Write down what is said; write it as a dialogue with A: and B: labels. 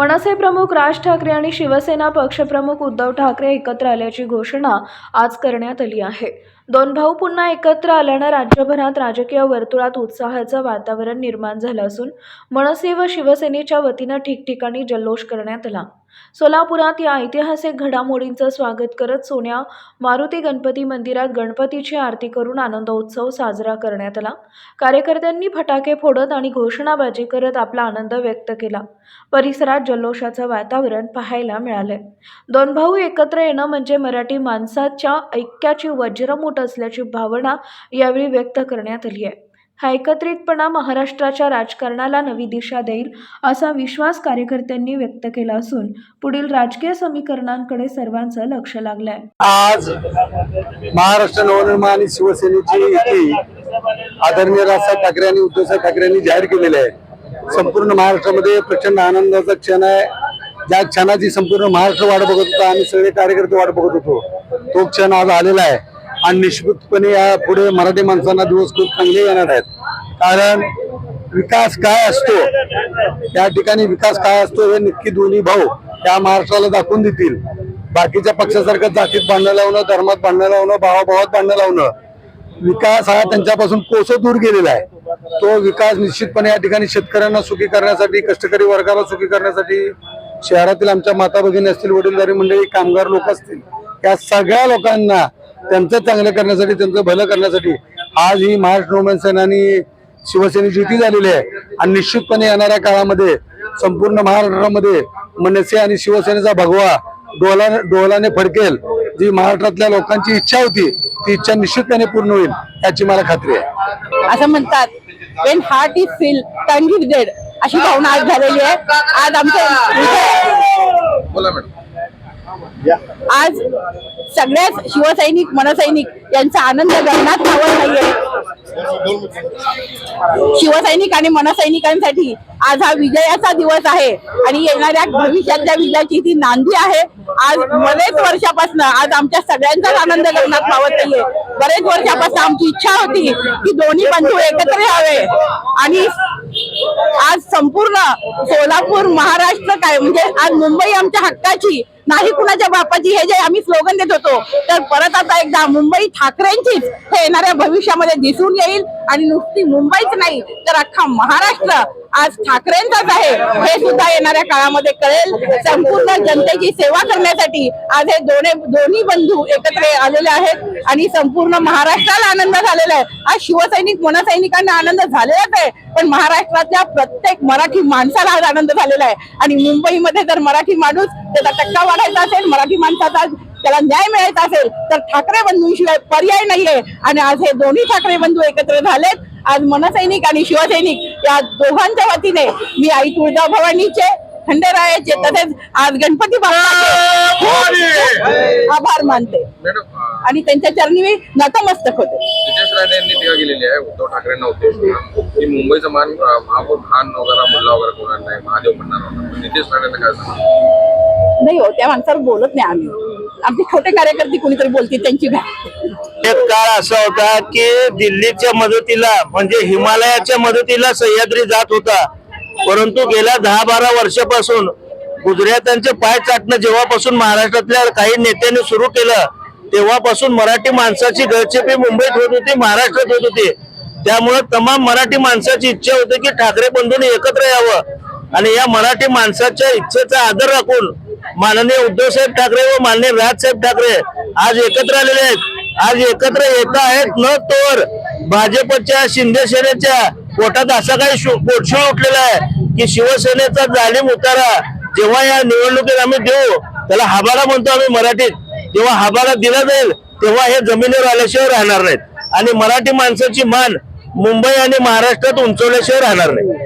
A: मनसे प्रमुख राज ठाकरे आणि शिवसेना पक्षप्रमुख उद्धव ठाकरे एकत्र आल्याची घोषणा आज करण्यात आली आहे. दोन भाऊ पुन्हा एकत्र आल्यानं राज्यभरात राजकीय वर्तुळात उत्साहाचं वातावरण निर्माण झालं असून मनसे व शिवसेनेच्या वतीनं ठिकठिकाणी जल्लोष करण्यात आला. सोलापुरात या ऐतिहासिक घडामोडींचं स्वागत करत सोन्या मारुती गणपती मंदिरात गणपतीची आरती करून आनंदोत्सव साजरा करण्यात आला. कार्यकर्त्यांनी फटाके फोडत आणि घोषणाबाजी करत आपला आनंद व्यक्त केला. परिसरात जल्लोषाचं वातावरण पाहायला मिळालंय. दोन भाऊ एकत्र येणं म्हणजे मराठी माणसाच्या ऐक्याची वज्रमुठ असल्याची भावना यावेळी व्यक्त करण्यात आली आहे. हा एकत्रितपणा महाराष्ट्राच्या राजकारणाला नवी दिशा देईल असा विश्वास कार्यकर्त्यांनी व्यक्त केला असून पुढील राजकीय समीकरणांकडे सर्वांचं लक्ष लागलंय.
B: आज महाराष्ट्र नवनिर्माण आणि शिवसेनेची युती आदरणीय राजसाहेब ठाकरे आणि उद्धवसाहेब ठाकरे यांनी जाहीर केलेली आहे. संपूर्ण महाराष्ट्रामध्ये प्रचंड आनंदाचा क्षण आहे. ज्या क्षणाची संपूर्ण महाराष्ट्र वाट बघत होता आणि सगळे कार्यकर्ते वाट बघत होतो. तो क्षण आज आलेला आहे. आणि निश्चितपणे या पुढे मराठी माणसांना दिवस खूप चांगले येणार आहेत. कारण विकास काय असतो त्या ठिकाणी विकास काय असतो हे नक्की दोन्ही भाऊ त्या महाराष्ट्राला दाखवून देतील. बाकीच्या पक्षासारखं जातीत भांडणं लावणं धर्मात भांडणं लावणं भावाभावात भांडणं लावणं विकास हा त्यांच्यापासून कोसो दूर गेलेला आहे. तो विकास निश्चितपणे या ठिकाणी शेतकऱ्यांना सुखी करण्यासाठी कष्टकरी वर्गाला सुखी करण्यासाठी शहरातील आमच्या माता भगिनी असतील वडीलधारी मंडळी कामगार लोक असतील या सगळ्या लोकांना त्यांचं चांगलं करण्यासाठी त्यांचं भलं करण्यासाठी आज ही महाराष्ट्र नवमान सेना आणि शिवसेनेची युती झालेली आहे. आणि निश्चितपणे येणाऱ्या काळामध्ये संपूर्ण महाराष्ट्रामध्ये मनसे आणि शिवसेनेचा भगवा डोला डोलाने फडकेल जी महाराष्ट्रातल्या लोकांची इच्छा होती ती इच्छा निश्चितपणे पूर्ण होईल याची मला खात्री आहे.
C: असं म्हणतात when heart is feel tongue is dead अशी भावना आज झालेली आहे. आज आमचं
D: बोला मॅडम.
C: आज सगळ्याच शिवसैनिक मनसैनिक यांचा आनंद गगनात मावत नाहीये. शिवसैनिक आणि मनसैनिकांसाठी आज हा विजयाचा दिवस आहे आणि येणाऱ्या भविष्यातल्या विजयाची ती नांदी आहे. आज बरेच वर्षापासून आज आमच्या सगळ्यांचाच आनंद गगनात मावत नाहीये. बरेच वर्षापासून आमची इच्छा होती की दोन्ही बंधू एकत्र यावे आणि आज संपूर्ण सोलापूर महाराष्ट्र काय म्हणजे आज मुंबई आमच्या हक्काची नाही कुणाच्या बापाची. हे जे आम्ही स्लोगन देत होतो तर परत आता एकदा मुंबई ठाकरेंचीच हे येणाऱ्या भविष्यामध्ये दिसून येईल. आणि नुसती मुंबईच नाही तर अख्खा महाराष्ट्र आज ठाकरेंचाच आहे. हे सुद्धा येणाऱ्या काळामध्ये कळेल. संपूर्ण जनतेची सेवा करण्यासाठी आज हे दोन्ही दोन्ही बंधू एकत्र आलेले आहेत. आणि संपूर्ण महाराष्ट्राला आनंद झालेला आहे. आज शिवसैनिक मनसैनिकांना आनंद झालेलाच आहे. पण महाराष्ट्रातल्या प्रत्येक मराठी माणसाला आज आनंद झालेला आहे. आणि मुंबईमध्ये जर मराठी माणूस त्याचा टक्का वाढायचा असेल मराठी माणसाचा त्याला न्याय मिळायचा असेल तर ठाकरे बंधूंशिवाय पर्याय नाहीये. आणि आज हे दोन्ही ठाकरे बंधू एकत्र झालेत. आज मनसैनिक आणि शिवसैनिक या दोघांच्या वतीने मी आई तुळजाभवानीचे खंडेरायाचे तसेच आज गणपती बाप्पाचे आभार मानते. आणि त्यांच्या चरणी मी नतमस्तक होते.
D: नितेश राणे यांनी टीका केलेली आहे. उद्धव ठाकरेंना उद्देशून की मुंबईचा मान महापौर खान वगैरे मुल्ला वगैरे होणार नाही महादेव म्हणणार नितेश काय
C: नाही हो त्या माणसावर बोलत नाही आम्ही. आमचे छोटे कार्यकर्ते कोणीतरी बोलतील त्यांची भ्या
E: एक काळ असा होता की दिल्लीच्या मदतीला म्हणजे हिमालयाच्या मदतीला सह्याद्री जात होता. परंतु गेल्या दहा बारा वर्षापासून गुजरात्यांचे पाय चाटणं जेव्हापासून महाराष्ट्रातल्या काही नेत्यांनी सुरू केलं तेव्हापासून मराठी माणसाची गळचेपी मुंबईत होत होती महाराष्ट्रात होत होती. त्यामुळे तमाम मराठी माणसाची इच्छा होती की ठाकरे बंधूंनी एकत्र यावं. आणि या मराठी माणसाच्या इच्छेचा आदर राखून माननीय उद्धवसाहेब ठाकरे व माननीय राजसाहेब ठाकरे आज एकत्र आलेले आहेत. आज एकत्र येत आहेत न तोवर भाजपच्या शिंदे सेनेच्या पोटात असा काही शो- पोटशूळ उठलेला आहे की शिवसेनेचा जाणीव उतारा जेव्हा या निवडणुकीत आम्ही देऊ त्याला हाबाडा म्हणतो आम्ही मराठीत. जेव्हा हाबाडा दिला जाईल तेव्हा हे जमिनीवर आल्याशिवाय राहणार नाहीत. आणि मराठी माणसाची मान मुंबई आणि महाराष्ट्रात उंचवल्याशिवाय राहणार नाही.